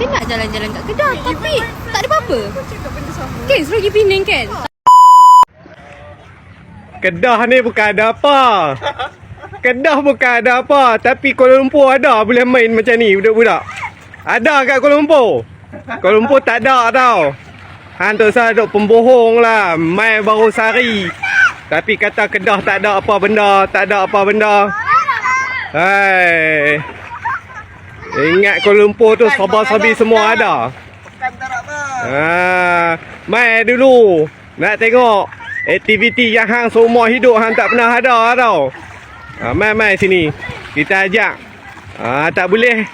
Kita nak jalan-jalan kat Kedah Tapi tak ada apa-apa Kau cakap benda sama. Kan suruh pergi Penang kan Kedah ni bukan ada apa. Kedah bukan ada apa. Tapi Kuala Lumpur ada boleh main macam ni budak-budak. Ada kat Kuala Lumpur. Kuala Lumpur tak ada tau. Hang tu saya duk pembohong lah. Main baru sehari. Tapi kata Kedah tak ada apa benda. Tak ada apa benda. Hai. Ingat Kuala Lumpur tu sabar-sabi semua ada. Bukan tak nak apa. Ah, mai dulu. Nak tengok aktiviti yang hang seumur hidup hang tak pernah ada tau. Ah, mai mai sini. Kita ajak. Ah, tak boleh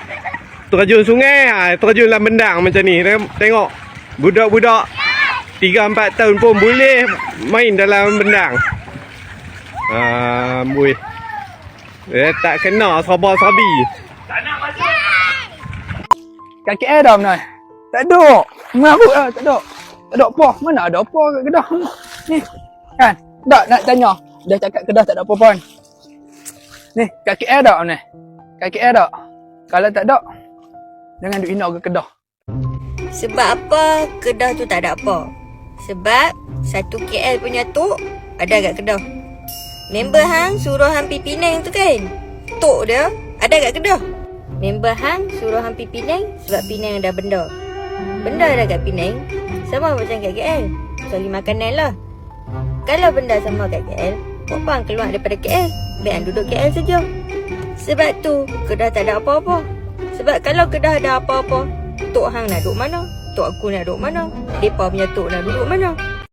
terjun sungai, ah, terjun dalam bendang macam ni. Tengok budak-budak 3 4 tahun pun boleh main dalam bendang. Ah, bui. Eh, tak kena sabar-sabi. Kat KL dah benar. Tak ada. Mabuk lah, tak ada. Tak ada apa. Mana ada apa kat Kedah ni. Kan? Tak nak tanya. Dia cakap Kedah tak ada apa pun. Ni, kat KL dah ni. Kat KL dah. Kalau tak ada, jangan duk ina ke Kedah. Sebab apa Kedah tu tak ada apa? Sebab satu KL punya tu ada kat Kedah. Member hang suruh hang pergi Penang tu kan? Tok dia ada kat Kedah. Member hang suruh hang pergi Penang sebab Penang ada benda. Benda ada kat Penang sama macam kat KL. Kecuali makanan lah. Kalau benda sama kat KL, apa hang keluar daripada KL? Biar hang duduk KL saja. Sebab tu Kedah tak ada apa-apa. Sebab kalau Kedah ada apa-apa, Tok Hang nak duduk mana? Tok aku nak duduk mana? Depa punya tok nak duduk mana?